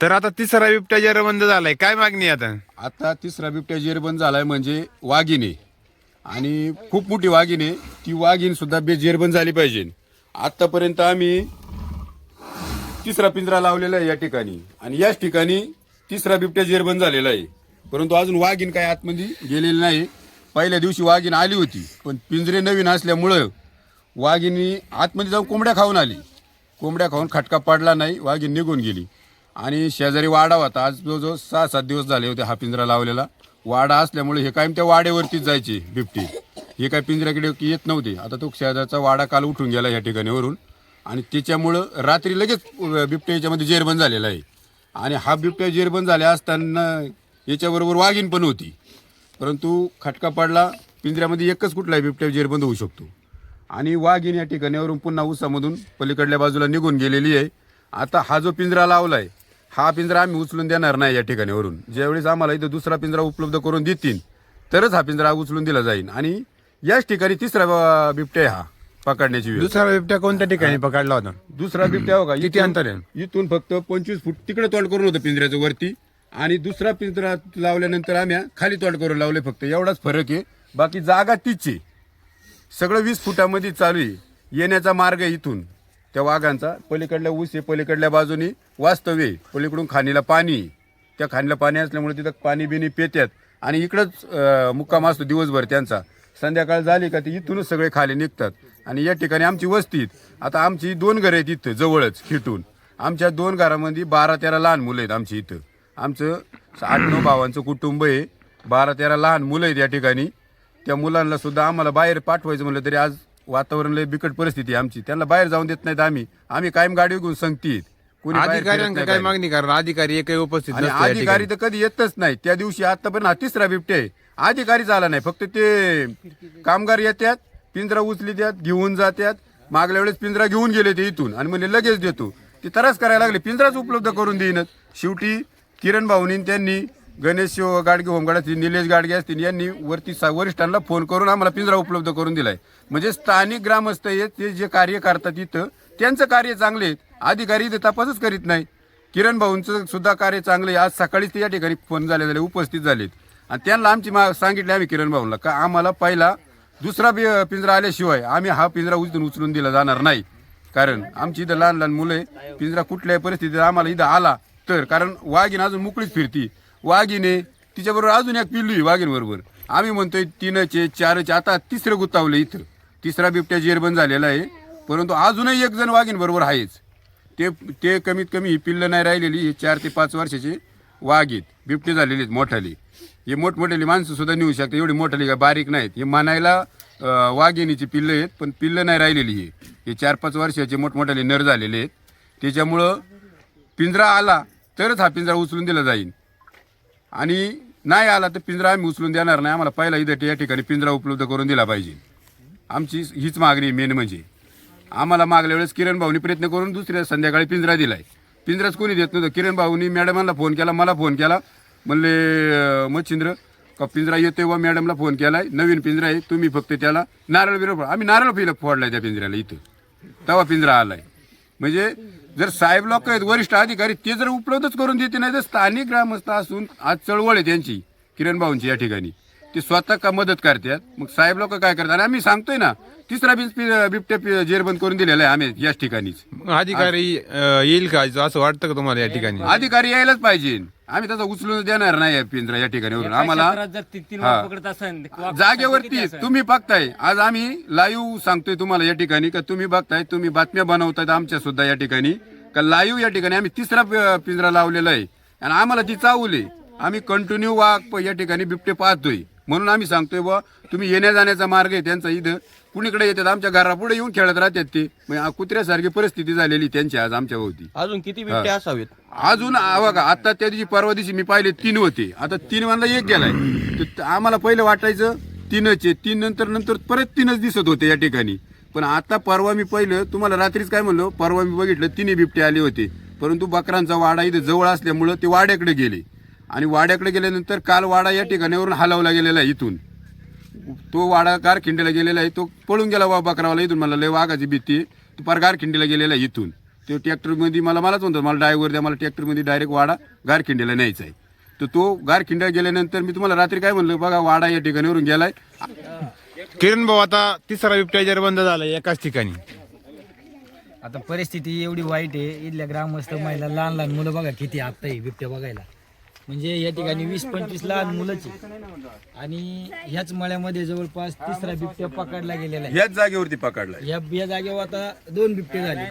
तर आता तिसरा बिबट्या जेरबंद झालाय काय मागणी आहे आता? आता तिसरा बिबट्या जेरबंद झालाय म्हणजे वाघिणी. आणि खूप मोठी वाघिणी ती वाघीण सुद्धा बे जेरबंद झाली पाहिजे. आतापर्यंत आम्ही तिसरा पिंजरा लावलेला आहे या ठिकाणी. आणि याच ठिकाणी तिसरा बिबट्या जेरबंद झालेला आहे. परंतु अजून वाघीण काय आतमध्ये गेलेली नाही. पहिल्या दिवशी वाघीण आली होती पण पिंजरे नवीन असल्यामुळं वाघिणी आतमध्ये जाऊन कोंबड्या खाऊन आली. कोंबड्या खाऊन खटका पडला नाही वाघीण निघून गेली. आणि शेजारी वाडा होता. आज जवळजवळ सहा सात दिवस झाले होते हा पिंजरा लावलेला. वाडा असल्यामुळे हे कायम त्या वाड्यावरतीच जायची बिबटी. हे काय पिंजऱ्याकडे येत नव्हती. आता तो शेजारचा वाडा काल उठून गेला या ठिकाणीवरून आणि त्याच्यामुळं रात्री लगेच बिबट्या याच्यामध्ये जेरबंद झालेला आहे. आणि हा बिबट्या जेरबंद झाल्या असताना याच्याबरोबर वाघीण पण होती. परंतु खटका पडला. पिंजऱ्यामध्ये एकच कुठलाही बिबट्या जेरबंद होऊ शकतो. आणि वाघीण या ठिकाणावरून पुन्हा उसामधून पलीकडल्या बाजूला निघून गेलेली आहे. आता हा जो पिंजरा लावला आहे हा पिंजरा आम्ही उचलून देणार नाही या ठिकाणावरून. ज्यावेळेस आम्हाला इथं दुसरा पिंजरा उपलब्ध करून देतील तरच हा पिंजरा उचलून दिला जाईल. आणि याच ठिकाणी तिसरा बिबट्या हा पकडण्याची वेळ. दुसरा बिबट्या कोणत्या ठिकाणी पकडला होता? दुसरा बिबट्या हो का? किती अंतर आहे? इथून फक्त पंचवीस फूट तिकडे तोंड करून होतं पिंजऱ्याचं वरती. आणि दुसरा पिंजरा लावल्यानंतर आम्ही खाली तोंड करून लावले फक्त. एवढाच फरक आहे. बाकी जागा तीच आहे. सगळं वीस फुटामध्ये चालू आहे. येण्याचा मार्ग आहे इथून. त्या वाघांचा. पलीकडल्या ऊस आहे पलीकडल्या बाजूनी वास्तव्य आहे. पलीकडून खाणीला पाणी आहे. त्या खाणीला पाणी असल्यामुळे तिथं पाणी बिणी पेत्यात. आणि इकडंच अं, मुक्काम असतो दिवसभर त्यांचा. संध्याकाळ झाली का ते इथूनच सगळे खाली निघतात. आणि या ठिकाणी आमची वस्ती आता आमची दोन घरं आहेत इथं जवळच खिटून. आमच्या दोन घरामध्ये बारा तेरा लहान मुलं आहेत आमची इथं. आमचं आठ नऊ भावांचं कुटुंब आहे. बारा तेरा लहान मुलं आहेत या ठिकाणी. त्या मुलांना सुद्धा आम्हाला बाहेर पाठवायचं म्हटलं तरी आज वातावरण लय बिकट परिस्थिती आहे आमची. त्यांना बाहेर जाऊन देत नाहीत आम्ही. आम्ही कायम गाडी घेऊन संगतीत. कोणी बाहेर फिरत अधिकाऱ्यांका नाही काय. मागणी कारण अधिकारी एकही उपस्थित आणि नसतो या अधिकारी ठिकाणी. तर कधी येतच नाही. त्या दिवशी आतापर्यंत हा तिसरा बिबटे आहे. अधिकारीच आला नाही. फक्त ते कामगार येतात पिंजरा उचली द्यात घेऊन जातात मागल्या वेळेस पिंजरा घेऊन गेले ते इथून आणि म्हणजे लगेच देतो. ते तरास करायला लागले. पिंजराच उपलब्ध करून देईनच शेवटी किरण भाऊनी त्यांनी गणेश गाडगे होमगाड असतील निलेश गाडगे असतील यांनी वरती वरिष्ठांना फोन करून आम्हाला पिंजरा उपलब्ध करून दिलाय. म्हणजे स्थानिक ग्रामस्थ आहेत ते जे कार्य करतात इथं त्यांचं कार्य चांगले आहेत. अधिकारी इथं तपासच करीत नाही किरण भाऊंचं सुद्धा कार्य चांगलं आहे. आज सकाळीच ते या ठिकाणी फोन झाले झाले उपस्थित झालेत. आणि त्यांना आमची मा सांगितले आम्ही किरण भाऊंना का आम्हाला पहिला दुसरा बी- पिंजरा आल्याशिवाय आम्ही हा पिंजरा उचलून उचलून दिला जाणार नाही. कारण आमची इथं लहान लहान मुलं आहे पिंजरा कुठल्याही परिस्थितीत आम्हाला इथं आला तर कारण वाघीन अजून मोकळीच फिरती. वाघिने तिच्याबरोबर अजून एक पिल्लू आहे वाघिणबरोबर आम्ही म्हणतोय तीनचे चारचे आता तिसरं गुतावलं इथं. तिसरा बिबट्या जेरबंद झालेला आहे. परंतु अजूनही एक जण वाघिणबरोबर आहेच. ते ते कमीत कमी ही पिल्लं नाही राहिलेली ही चार ते पाच वर्षाचे वाघ आहेत. बिबटे झालेले आहेत मोठाले. हे मोठमोठ्याली माणसंसुद्धा नेऊ शकतात. एवढी मोठाली काय बारीक नाहीत. हे म्हणायला अं, वाघिणीची पिल्लं आहेत पण पिल्लं नाही राहिलेली हे. हे चार पाच वर्षाचे मोठमोठाले नर झालेले आहेत. त्याच्यामुळं पिंजरा आला तरच हा पिंजरा उचलून दिला जाईल आणि नाही आला तर पिंजरा आम्ही उचलून देणार नाही. आम्हाला पहिला इथं या ठिकाणी पिंजरा उपलब्ध करून दिला पाहिजे. आमची हीच मागणी मेन म्हणजे. आम्हाला मागल्या वेळेस किरण भाऊनी प्रयत्न करून दुसऱ्या संध्याकाळी पिंजरा दिलाय. पिंजराच कोणी देत नव्हतं. किरण भाऊनी मॅडमांना फोन केला मला फोन केला. म्हणले मच्छिंद्र का पिंजरा येतोय व मॅडमला फोन केलाय? नवीन पिंजरा आहे तुम्ही फक्त त्याला नारळ बिरळ आम्ही नारळ पिला फोडलाय त्या पिंजऱ्याला इथं. तेव्हा पिंजरा आलाय. म्हणजे जर साहेब लोक आहेत वरिष्ठ अधिकारी ते जर उपलब्धच करून देते नाही तर स्थानिक ग्रामस्थ असून आज चळवळ आहे त्यांची किरण भाऊंची या ठिकाणी. ते स्वतः का मदत करतात? मग साहेब लोक काय करतात? आणि आम्ही सांगतोय ना तिसरा बिबट्या जेरबंद करून दिलेला आहे आम्ही याच ठिकाणीच. अधिकारी येईल का? असं वाटतं का तुम्हाला या ठिकाणी? अधिकारी यायलाच पाहिजे. आम्ही त्याचा उचलून देणार नाही या पिंजरा या ठिकाणी आम्हाला हा. जागेवरती? तुम्ही बघताय. आज आम्ही लाईव्ह सांगतोय तुम्हाला या ठिकाणी का तुम्ही बघताय तुम्ही बातम्या बनवतायत आमच्या सुद्धा या ठिकाणी. का लाईव्ह या ठिकाणी आम्ही तिसरा पि- पिंजरा लावलेला आहे. आणि आम्हाला ती चावले आम्ही कंटिन्यू वाघ प- या ठिकाणी बिबटे पाहतोय. म्हणून आम्ही सांगतोय बा तुम्ही येण्या जाण्याचा मार्ग आहे त्यांचा इथं. कुणीकडे येतात आमच्या घरापुढे येऊन खेळत राहतात ते. म्हणजे कुत्र्यासारखी परिस्थिती झालेली त्यांची आज आमच्या भोवती. अजून किती बिबटे असावेत? अजून बघा आता त्या दिवशी परवा दिवशी मी पाहिले तीन होते. आता तीन मधला एक गेलाय. तर आम्हाला पहिलं वाटायचं तीनच आहे तीन नंतर नंतर परत तीनच दिसत होते या ठिकाणी. पण आता परवा मी पहिलं तुम्हाला रात्रीच काय म्हणलो परवा मी बघितलं तिन्ही बिबटे आले होते. परंतु बकरांचा वाडा इथे जवळ असल्यामुळं ते वाड्याकडे गेले. आणि वाड्याकडे गेल्यानंतर काल वाडा या ठिकाणावरून हलवला गेलेला इथून. तो वाडा गारखिंडीला गेलेला आहे तो पळून गेला वा बकरावाला इथून मला लय वाघाची भीती आहे. तो पार गारखिंडीला गेलेला आहे इथून. तो ट्रॅक्टरमध्ये मला मलाच म्हणतो मला ड्रायव्हर द्या मला ट्रॅक्टरमध्ये डायरेक्ट वाडा गारखिंडीला न्यायचा आहे. तर तो गारखिंडीला गेल्यानंतर मी तुम्हाला रात्री काय म्हणलं बघा वाडा या ठिकाणीवरून गेलाय. किरण भाऊ आता तिसरा बिबट्या जर बंद झाला एकाच ठिकाणी. आता परिस्थिती एवढी वाईट आहे इथल्या ग्रामस्थ महिला लहान लहान मुलं बघा किती आता आहे बिबट्या बघायला. म्हणजे या ठिकाणी वीस पंचवीस लहान मुलंच आहे आणि ह्याच मळ्यामध्ये जवळपास तिसरा बिबट्या पकडला गेलेला आहे. ह्याच जागेवरती पकडलाय या या जागेवर आता दोन बिबटे झाले.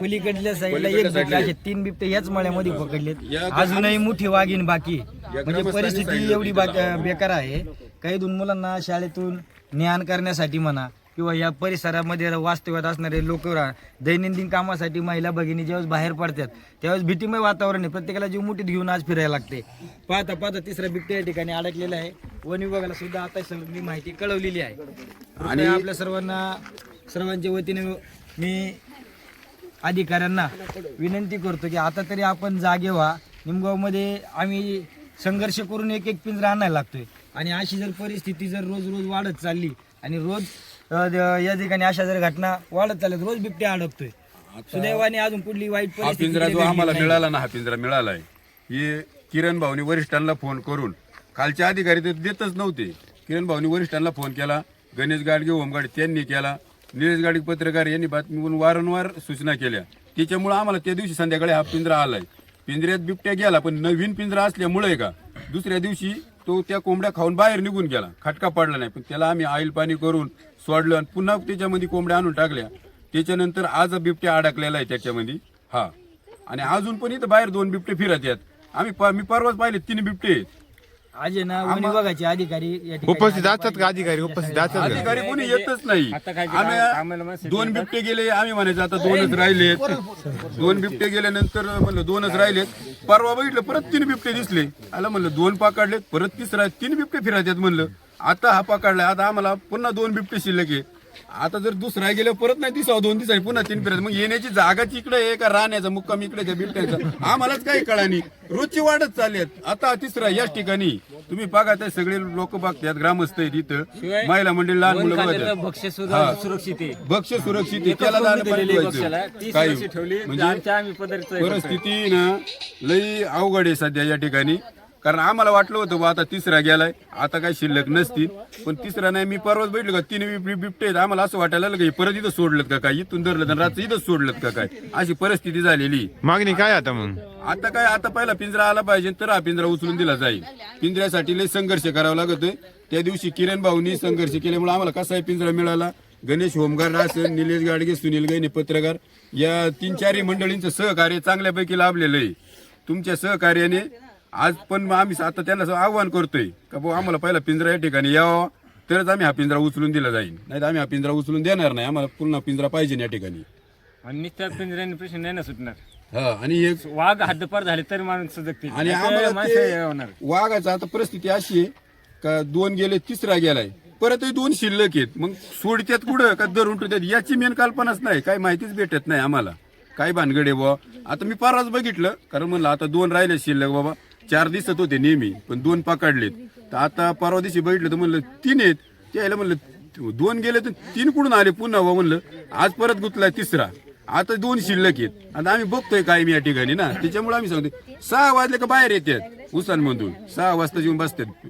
पलीकडल्या साईडला एक बिबटे असे तीन बिबटे याच मळ्यामध्ये पकडलेत. अजूनही मोठी वाघीण बाकी आहे. म्हणजे परिस्थिती एवढी बाक- बेकार आहे. काही दोन मुलांना शाळेतून ज्ञान करण्यासाठी म्हणा किंवा या परिसरामध्ये वास्तव्यात असणारे लोक दैनंदिन कामासाठी महिला भगिनी ज्यावेळेस बाहेर पडतात त्यावेळेस भीतीमय वातावरण आहे. प्रत्येकाला जीव मुठीत घेऊन आज फिरायला लागते. पाहता पाहता तिसरा बिबट्या या ठिकाणी अडकलेला आहे. वन विभागाला सुद्धा आता सगळी माहिती कळवलेली आहे. आणि आपल्या सर्वांना सर्वांच्या वतीने मी अधिकाऱ्यांना विनंती करतो की आता तरी आपण जागे व्हा. निमगावमध्ये आम्ही संघर्ष करून एक एक पिंजरा आणायला लागतोय. आणि अशी जर परिस्थिती जर रोज रोज वाढत चालली आणि रोज या ठिकाणी अशा जर घटना वाढत चालल्यात रोज बिबट्या अडकतोय. सुदैवाने अजून कुठली वाईट हा पिंजरा जो आम्हाला. मिळाला ना हा पिंजरा मिळालाय. हे किरण भाऊनी वरिष्ठांना फोन करून खालचे अधिकारी तर देतच नव्हते. किरण भाऊनी वरिष्ठांना फोन केला गणेश गाडगे होमगाड त्यांनी केला निलेश गाडगे पत्रकार यांनी बातमीवरून वारंवार सूचना केल्या. त्याच्यामुळे आम्हाला त्या दिवशी संध्याकाळी हा पिंजरा आलाय. पिंजऱ्यात बिबट्या गेला पण नवीन पिंजरा असल्यामुळे का? दुसऱ्या दिवशी तो त्या कोंबड्या खाऊन बाहेर निघून गेला. खटका पडला नाही पण त्याला आम्ही ऑइल पाणी करून सोडलं आणि पुन्हा त्याच्यामध्ये कोंबड्या आणून टाकल्या. त्याच्यानंतर आज बिबट्या अडकलेला आहे त्याच्यामध्ये. हा. आणि अजून पण इथं बाहेर दोन बिबटे फिरत आहेत. आम्ही मी परवाच पाहिले तीन बिबटे आहेत. आज आहे ना विभागाचे अधिकारी या ठिकाणी. उपस्थित असतात का अधिकारी? उपस्थित असतात का? अधिकारी कोणी येतच नाही. आम्ही दोन बिबटे गेले आम्ही म्हणायचं आता दोनच राहिलेत. दोन बिबटे गेल्यानंतर म्हणलं दोनच राहिलेत. परवा बघितलं परत तीन बिबटे दिसले. आला म्हणलं दोन पकडलेत परत तिसरा तीन बिबटे फिरायचे म्हणलं. आता हा पकडलाय आता आम्हाला पुन्हा दोन बिबटे शिल्लक आहे. आता जर दुसरा गेलं परत नाही दिसावं दोन दिवसांनी पुन्हा तीन फिरायचं मग येण्याची जागाच इकडे आहे का राहण्याचा मुक्काम इकडे बिबट्याचा आम्हालाच काही कळानी रोजची वाढत चालली. आता तिसरा याच ठिकाणी. तुम्ही बघा सगळे लोक बघतात ग्रामस्थ आहेत इथं. महिला मंडळी लहान मुलं बघतात. सुरक्षित आहे. भक्ष सुरक्षित आहे, त्याला सुरक्षित ठेवली म्हणजे आमच्या आम्ही पदार्थ परिस्थिती ना लई अवघड आहे सध्या या ठिकाणी. कारण आम्हाला वाटलं होतं बा आता तिसरा गेलाय. आता काही शिल्लक नसतील. पण तिसरा नाही मी परवाच बैठलो का तीन बिब- बिबटे आहेत. आम्हाला असं वाटायला लागलं की परत इथं सोडलं का काय? इथून धरलं तर रात्री इथंच सोडलं का काय? अशी परिस्थिती झालेली. मागणी काय आता मग? आता काय आता पहिला पिंजरा आला पाहिजे तर हा पिंजरा उचलून दिला जाईल. पिंजऱ्यासाठी लय संघर्ष करावा लागतोय त्या दिवशी किरण भाऊनी संघर्ष केल्यामुळे आम्हाला कसा पिंजरा मिळाला. गणेश होमगार असेल निलेश गाडगे सुनील गैने पत्रकार या तीन चारही मंडळींचं सहकार्य चांगल्यापैकी लाभलेलं आहे. तुमच्या सहकार्याने आज पण आम्ही आता त्यांना आव्हान करतोय. का भाऊ आम्हाला पहिला पिंजरा या ठिकाणी यावं. तरच आम्ही हा पिंजरा उचलून दिला जाईल नाही आम्ही हा पिंजरा उचलून देणार नाही. आम्हाला पुन्हा पिंजरा पाहिजे या ठिकाणी. आणि नित्यात पिंजऱ्याने प्रश्न नाही ना सुटणार. हा आणि एक वाघ हद्दपार झाले तरी माणूस सजगतील. आणि आम्हाला माणसं ते होणार. वाघाचा आता परिस्थिती अशी आहे का दोन गेले तिसरा गेलाय. परतही दोन शिल्लक आहेत. मग सोडत्यात कुठं? का दर उठतात याची मेन कल्पनाच नाही. काही माहितीच भेटत नाही आम्हाला. काय भानगड आहे बुवा? आता मी परवाच बघितलं. कारण म्हणलं आता दोन राहिले शिल्लक बाबा. चार दिसत होते नेहमी पण दोन पकडलेत. तर आता परवा दिवशी बघितलं तर म्हणलं तीन आहेत. त्याला म्हणलं दोन गेले तर तीन कुठून आले? पुन्हा बुवा म्हणलं आज परत गुतलाय तिसरा. आता दोन शिल्लक आहेत. आता आम्ही बघतोय काय मी या ठिकाणी ना. त्याच्यामुळे आम्ही सांगतो सहा वाजले का बाहेर येतात उसांमधून. सहा वाजता येऊन बसतात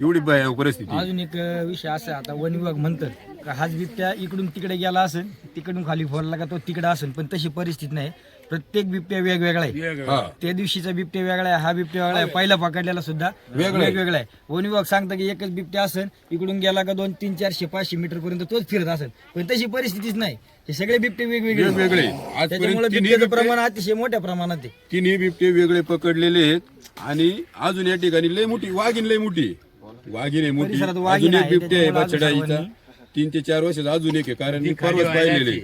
एवढी परिस्थिती. अजून एक विषय असा आता वन विभाग म्हणतात का हाच बिबट्या इकडून तिकडे गेला असेल तिकडून खाली फोडला का तो तिकडे असेल पण तशी परिस्थिती नाही. प्रत्येक बिबट्या वेगवेगळा आहे. हा. त्या दिवशीचा बिबट्या वेगळा आहे हा बिबट्या वेगळा आहे पहिला पकडलेला सुद्धा वेगवेगळा आहे. वन विभाग सांगतं की एकच बिबट्या असेल इकडून गेला का दोन तीन चारशे पाचशे मीटर पर्यंत तोच फिरत असेल पण तशी परिस्थितीच नाही. हे सगळे बिबटे वेगवेगळे आहेत. वेगवेगळे. आजपर्यंत त्याच्यामुळे तिन्ही बिबट्याचं बिबटे- प्रमाण अतिशय मोठ्या प्रमाणात आहे. तिन्ही बिबटे वेगळे पकडलेले आहेत. आणि अजून या ठिकाणी लय मोठी वाघीण लय मोठी. आहे. वाघीण आहे मोठी. परिसरात वाघीण अजून एक आहे, बिबटे आहे त्याच्यामुळे तीन ते चार वर्षाचा अजून एक आहे कारण मी परवाच पाहिलेले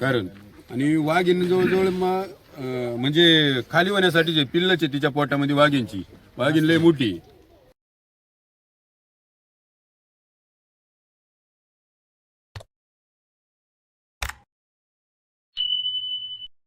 कारण आणि वाघीण जवळजवळ मग अं, म्हणजे खाली होण्यासाठी जे पिल्लच आहे तिच्या पोटामध्ये वाघींची वाघीण लय मोठी आहे.